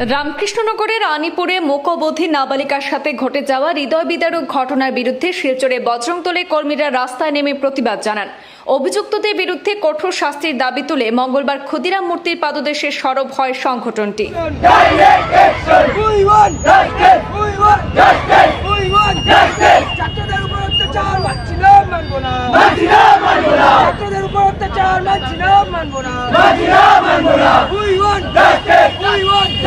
রামকৃষ্ণনগরের আনিপুরে মোকবধি নাবালিকার সাথে ঘটে যাওয়া হৃদয় বিদারক ঘটনার বিরুদ্ধে শিলচরে বজরংদলের কর্মীরা রাস্তায় নেমে প্রতিবাদ জানান অভিযুক্তদের বিরুদ্ধে কঠোর শাস্তির দাবি তুলে মঙ্গলবার ক্ষুদিরাম মূর্তির পাদদেশে সরব হয় সংগঠনটি We want justice. We want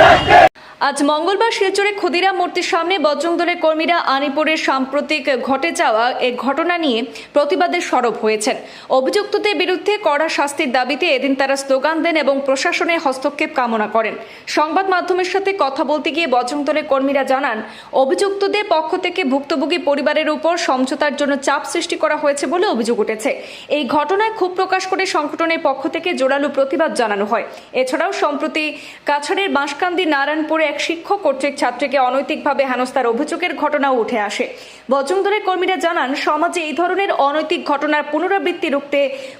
আজ মঙ্গলবার শিলচরে ক্ষুদিরাম মূর্তির সামনে বজরংদলের কর্মীরা আনিপুরের সাম্প্রতিক ঘটে যাওয়া এ ঘটনা নিয়ে প্রতিবাদের সরব হয়েছেন। অভিযুক্তদের বিরুদ্ধে কড়া শাস্তির দাবিতে এদিন তারা স্লোগান দেন এবং প্রশাসনের হস্তক্ষেপ কামনা করেন। সংবাদ মাধ্যমের সাথে কথা বলতে গিয়ে বজরংদলের কর্মীরা জানান, অভিযুক্তদের পক্ষ থেকে ভুক্তভোগী পরিবারের উপর সমঝোতার জন্য চাপ সৃষ্টি করা হয়েছে বলে অভিযোগ উঠেছে। এই ঘটনায় ক্ষোভ প্রকাশ করে সংগঠনের পক্ষ থেকে জোরালো প্রতিবাদ জানানো হয়। এছাড়াও সম্প্রতি কাছাড়ের বাঁশকান্দি নারায়ণপুরে এক শিক্ষক কর্তৃক ছাত্রীকে অনৈতিকভাবে হেনস্থার অভিযোগের ঘটনাও উঠে আসে। বজরংদলের কর্মীরা জানান, সমাজে এই ধরনের অনৈতিক ঘটনার পুনরাবৃত্তি রুখতে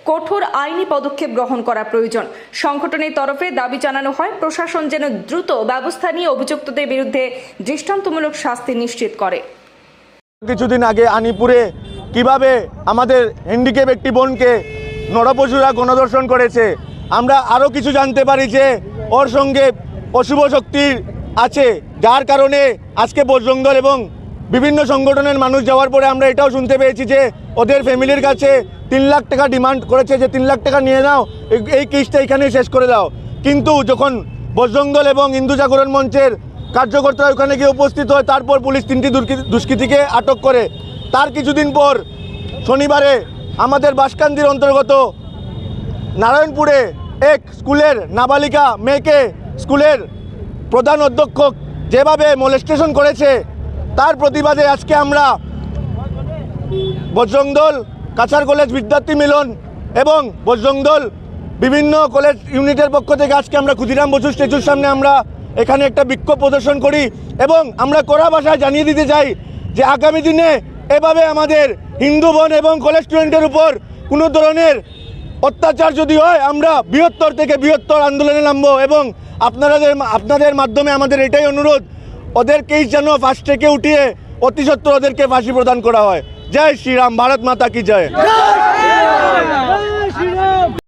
কঠোর আইনি পদক্ষেপ গ্রহণ করা প্রয়োজন। সংগঠনের তরফে দাবি জানানো হয়, প্রশাসন যেন দ্রুত ব্যবস্থা নিয়ে অভিযুক্তদের বিরুদ্ধে দৃষ্টান্তমূলক শাস্তি নিশ্চিত করে। কিছুদিন আগে আনিপুরে কীভাবে আমাদের হ্যান্ডিক্যাপ একটি বোনকে নরপশুরা গণদর্শন করেছে, আমরা আরও কিছু জানতে পারি যে ওর সঙ্গে অশুভ শক্তির আছে, যার কারণে আজকে বজরংদল এবং বিভিন্ন সংগঠনের মানুষ যাওয়ার পরে আমরা এটাও শুনতে পেয়েছি যে ওদের ফ্যামিলির কাছে তিন লাখ টাকা ডিমান্ড করেছে যে তিন লাখ টাকা নিয়ে নাও, এই- কেসটা এখানেই শেষ করে দাও। কিন্তু যখন বজরংদল এবং হিন্দু জাগরণ মঞ্চের কার্যকর্তারা ওখানে গিয়ে উপস্থিত হয়, তারপর পুলিশ তিনটি দুষ্কৃতীকে আটক করে। তার কিছুদিন পর শনিবারে আমাদের বাসকান্দির অন্তর্গত নারায়ণপুরে এক স্কুলের নাবালিকা মেয়েকে স্কুলের প্রধান অধ্যক্ষ যেভাবে মোলেস্টেশন করেছে, তার প্রতিবাদে আজকে আমরা বজরংদল কাছার কলেজ বিদ্যার্থী মিলন এবং বজরংদল বিভিন্ন কলেজ ইউনিটের পক্ষ থেকে আজকে আমরা ক্ষুদিরাম বসু স্ট্যাচুর সামনে আমরা এখানে একটা বিক্ষোভ প্রদর্শন করি এবং আমরা কড়া ভাষায় জানিয়ে দিতে চাই যে আগামী দিনে এভাবে আমাদের হিন্দু বোন এবং কলেজ স্টুডেন্টের উপর কোনো ধরনের অত্যাচার যদি হয়, আমরা বৃহত্তর থেকে বৃহত্তর আন্দোলনে নামবো এবং আপনাদের আপনাদের মাধ্যমে আমাদের এটাই অনুরোধ ওদের কেস যেন ফার্স্ট থেকে উঠিয়ে অতি সত্ত্বর ওদেরকে ফাঁসি প্রদান করা হয়। জয় শ্রীরাম, ভারত মাতা কি জয়।